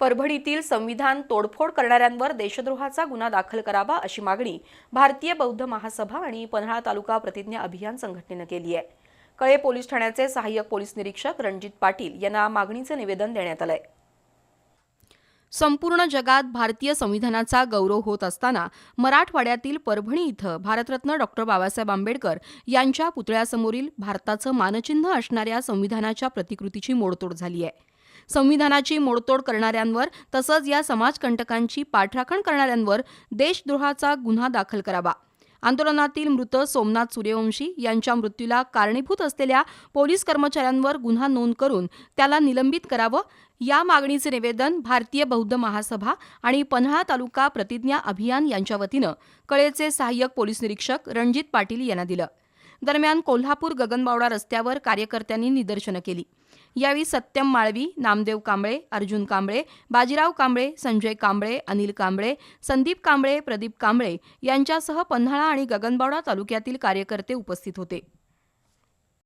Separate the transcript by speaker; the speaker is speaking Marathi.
Speaker 1: परभणीतील संविधान तोडफोड करणाऱ्यांवर देशद्रोहाचा गुन्हा दाखल करावा अशी मागणी भारतीय बौद्ध महासभा आणि पन्हाळा तालुका प्रतिज्ञा अभियान संघटनेनं केली आहे. कळे पोलीस ठाण्याचे सहाय्यक पोलीस निरीक्षक रणजित पाटील यांना मागणीचं निवेदन देण्यात आलंय. संपूर्ण जगात भारतीय संविधानाचा गौरव होत असताना मराठवाड्यातील परभणी इथं भारतरत्न डॉक्टर बाबासाहेब आंबेडकर यांच्या पुतळ्यासमोरील भारताचं मानचिन्ह असणाऱ्या संविधानाच्या प्रतिकृतीची मोडतोड झाली आहे. संविधानाची मोडतोड करणाऱ्यांवर तसंच या समाजकंटकांची पाठराखण करणाऱ्यांवर देशद्रोहाचा गुन्हा दाखल करावा. आंदोलनातील मृत सोमनाथ सूर्यवंशी यांच्या मृत्यूला कारणीभूत असलेल्या पोलीस कर्मचाऱ्यांवर गुन्हा नोंद करून त्याला निलंबित करावं या मागणीचे निवेदन भारतीय बौद्ध महासभा आणि पन्हाळा तालुका प्रतिज्ञा अभियान यांच्या वतीनं कळेचे सहाय्यक पोलीस निरीक्षक रणजित पाटील यांना दिलं. दरम्यान कोल्हापूर गगनबावडा रस्त्यावर कार्यकर्त्यांनी निदर्शनं केली. यावेळी सत्यम माळवी नामदेव कांबळे अर्जुन कांबळे बाजीराव कांबळे संजय कांबळे अनिल कांबळे संदीप कांबळे प्रदीप कांबळे यांच्यासह पन्हाळा आणि गगनबावडा तालुक्यातील कार्यकर्ते उपस्थित होते.